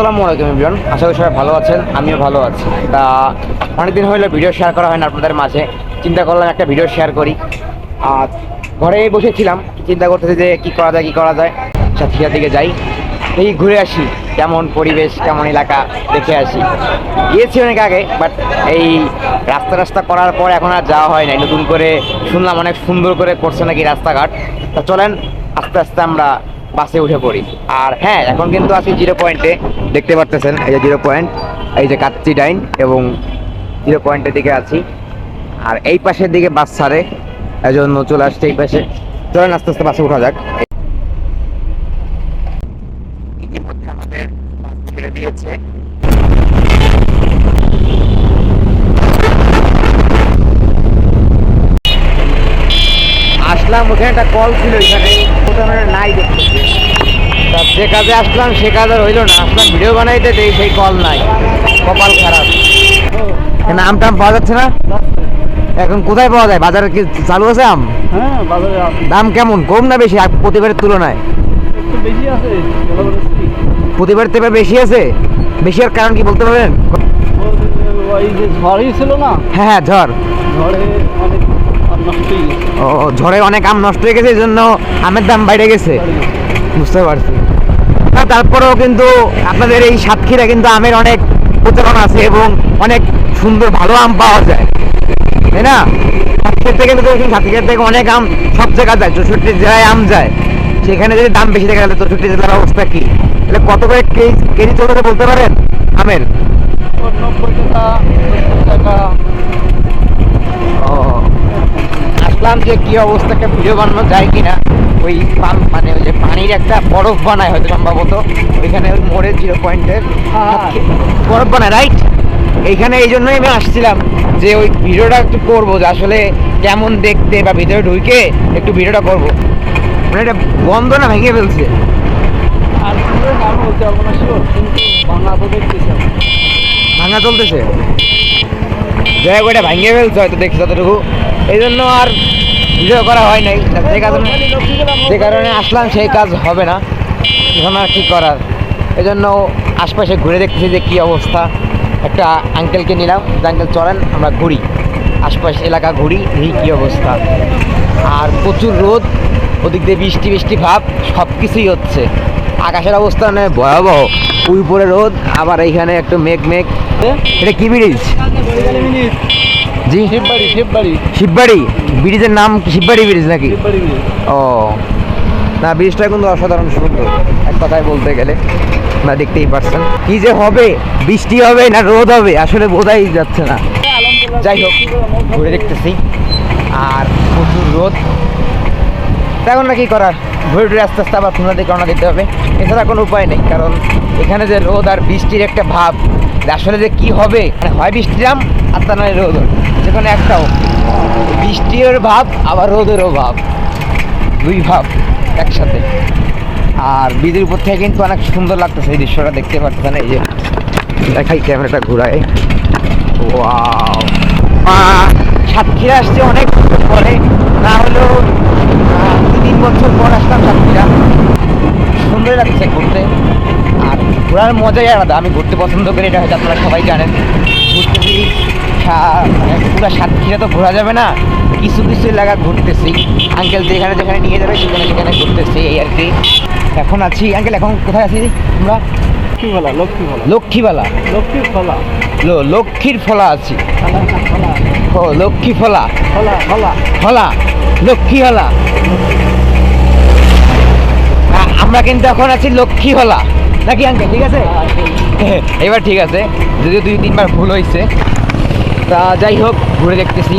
আসসালামু আলাইকুম ইমরান আশা করি সবাই ভালো আছেন, আমিও ভালো আছি। তা অনেকদিন হইল ভিডিও শেয়ার করা হয় না আপনাদের মাঝে। চিন্তা করলাম একটা ভিডিও শেয়ার করি। আর ঘরে বসেছিলাম চিন্তা করতেছি যে কী করা যায়, কী করা যায়। সাতক্ষীরার দিকে যাই। এই ঘুরে আসি, কেমন পরিবেশ, কেমন এলাকা, দেখে আসি। গিয়েছি অনেক আগে বাট এই রাস্তা রাস্তা করার পর এখন আর যাওয়া হয় নাই। নতুন করে শুনলাম অনেক সুন্দর করে করছে নাকি রাস্তাঘাট। তা চলেন, আস্তে আস্তে আমরা বাসে উঠে পড়ি। আর হ্যাঁ এখন কিন্তু আছি জিরো পয়েন্টে দেখতে পারতেছেন, এই যে জিরো পয়েন্ট এই যে কাচ্চি ডাইন এবং জিরো পয়েন্টের দিকে আছি। আর এই পাশের দিকে বাস ছাড়ে, এই জন্য চলে আসছে এই পাশে। চলেন, আস্তে আস্তে বাসে উঠা যাক। আমাদের ছেড়ে দিয়েছে। আসলাম ওখানে একটা কল ছিল এখানে মানে নাই দেখতেছি তা যে কাজে আসলাম সে কাজ আর হইল না। আসলাম ভিডিও বানাইতে দেই সেই কল নাই। কপাল খারাপ। নাম টাম পাওয়া যাচ্ছে না? এখন কোথায় পাওয়া যায়? বাজারে কি চালু আছে আম? হ্যাঁ দাম কেমন? কম না বেশি? প্রতিবারের তুলনায়? প্রতিবারের থেকে বেশি আছে? বেশি আর কারণ কি বলতে পারবেন? ঝড়ই ছিল না? হ্যাঁ হ্যাঁ ঝড়। ঝড়ে ও ঝড়ে অনেক আম নষ্ট হয়ে গেছে, এই জন্য আমের দাম বাইরে গেছে। বুঝতে পারছি। তারপরেও কিন্তু আপনাদের এই সাতক্ষীরা কিন্তু আমের অনেক প্রচলন আছে এবং অনেক সুন্দর ভালো আম পাওয়া যায়। তাই না? সাতক্ষীর থেকে কিন্তু সাতক্ষীর থেকে অনেক আম সব জায়গায় যায়, চৌষট্টি জেলায় আম যায়। সেখানে যদি দাম বেশি থাকে, তাহলে চৌষট্টি জেলার অবস্থা কি? তাহলে কত করে কেজি চলতে বলতে পারেন আমের ও আসলাম যে কি অবস্থা একটা ভিডিও বানানো যায় কিনা। ওই পাম মানে ওই যে পানির একটা বরফ বানায় হয়তো সম্ভবত। ওইখানে ওই মোড়ের জিরো পয়েন্টের। বরফ বানায় রাইট এইখানে এই জন্যই আমি আসছিলাম যে ওই ভিডিওটা একটু করব যে আসলে কেমন দেখতে বা ভিতরে ঢুকে একটু ভিডিওটা করব। মানে এটা বন্ধ না ভেঙে ফেলছে। ভাঙা চলতেছে? হোক এটা ভাঙিয়ে ফেলছে হয়তো দেখছি ততটুকু এই জন্য আর ভিডিও করা হয় নাই। যে কারণে যে কারণে আসলাম, সেই কাজ হবে না। এখন আর কি করার? এই জন্য আশপাশে ঘুরে দেখতেছি যে কী অবস্থা। একটা আঙ্কেলকে নিলাম। যে আঙ্কেল চলেন, আমরা ঘুরি। আশপাশ এলাকা ঘুরি এই কী অবস্থা। আর প্রচুর রোদ, ওদিক দিয়ে বৃষ্টি বৃষ্টি ভাব সব কিছুই হচ্ছে। আকাশের অবস্থা মানে ভয়াবহ। উপরে রোদ, আবার এইখানে একটু মেঘ মেঘ। এটা কি ব্রিজ? জি। শিববাড়ি শিববাড়ি। শিববাড়ি? ব্রিজের নাম শিববাড়ি ব্রিজ নাকি? ও। না ব্রিজটা কিন্তু অসাধারণ সুন্দর এক কথায় বলতে গেলে। না দেখতেই পারছেন। কি যে হবে? বৃষ্টি হবে না রোদ হবে? আসলে বোঝাই যাচ্ছে না। যাই হোক ঘুরে দেখতেছি। আর প্রচুর রোদ। তা এখন না কি করার? ঘুরে ঘুরে আস্তে আস্তে আবার দিকে রওনা দিতে হবে। এছাড়া কোনো উপায় নেই কারণ এখানে যে রোদ আর বৃষ্টির একটা ভাব আসলে যে কি হবে? মানে হয় বৃষ্টিরাম আর তা নয় রোদ যেখানে একটাও। বৃষ্টির ভাব, আবার রোদেরও ভাব। দুই ভাব একসাথে। আর ব্রিজের উপর থেকে কিন্তু অনেক সুন্দর লাগতেছে এই দৃশ্যটা দেখতে পাচ্ছেন, এই যে দেখাই ক্যামেরাটা ঘুরায়। সাতক্ষীরা আসছে অনেক বছর পরে। না হলেও তিন বছর পর আসলাম সাতক্ষীরা। সুন্দর লাগছে ঘুরতে। ঘোরার মজাই আলাদা। আমি ঘুরতে পছন্দ করি এটা হয়তো আপনারা সবাই জানেন। ঘুরতেছি সা- মানে পুরো সাতক্ষীরা তো ঘোরা যাবে না। কিছু কিছু এলাকা ঘুরতেছি। আঙ্কেল যেখানে যেখানে নিয়ে যাবে সেখানে সেখানে ঘুরতেছি এই আর কি। এখন আছি। আঙ্কেল এখন কোথায় আছি আমরা লক্ষ্মী ফলা লক্ষ্মী ফলা। লক্ষ্মীবালা লক্ষ্মী ফলা লক্ষ্মীর ফলা আছি ও লক্ষ্মী ফলা। ফলা ফলা। লক্ষ্মী হলা। আমরা কিন্তু এখন আছি লক্ষ্মী হলা। নাকি আঙ্কেল ঠিক আছে? এবার ঠিক আছে, যদিও দুই তিনবার ভুল হয়েছে। তা যাই হোক, ঘুরে দেখতেছি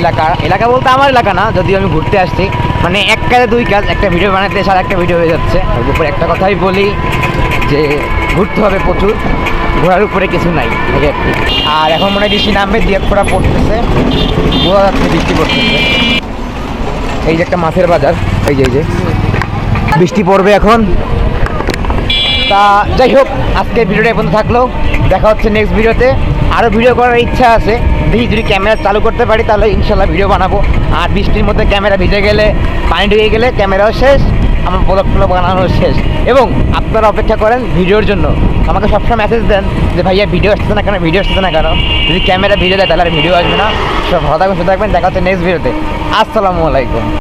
এলাকা। এলাকা বলতে আমার এলাকা না, যদিও আমি ঘুরতে আসছি। মানে এক কাজে দুই কাজ, একটা ভিডিও বানাতে এসে আর একটা ভিডিও হয়ে যাচ্ছে। উপরে একটা কথাই বলি যে, ঘুরতে হবে প্রচুর, ঘোরার উপরে কিছু নাই আর এখন মনে হয় বৃষ্টি নামবে দিয়ে ফোড়া পড়তেছে বোঝা যাচ্ছে, বৃষ্টি পড়তেছে। এই যে একটা মাছের বাজার, এই যে এই যে। বৃষ্টি পড়বে এখন। তা যাই হোক আজকে ভিডিওটা এখন থাকল। দেখা হচ্ছে নেক্সট ভিডিওতে। আরও ভিডিও করার ইচ্ছা আছে, দেখি যদি ক্যামেরা চালু করতে পারি, তাহলে ইনশাল্লাহ ভিডিও বানাবো। আর বৃষ্টির মধ্যে ক্যামেরা ভিজে গেলে, পানি ঢুকে গেলে ক্যামেরাও শেষ, আমার ব্লগগুলো বানানো শেষ। এবং আপনারা অপেক্ষা করেন ভিডিওর জন্য। আমাকে সবসময় মেসেজ দেন যে, ভাইয়া ভিডিও আসছে না কেন? ভিডিও আসছে না কেন? যদি ক্যামেরা ভিডিও দেয় তাহলে আর ভিডিও আসবে না। সব ভালো থাকবেন থাকবেন। দেখা হচ্ছে নেক্সট ভিডিওতে। আসসালামু আলাইকুম।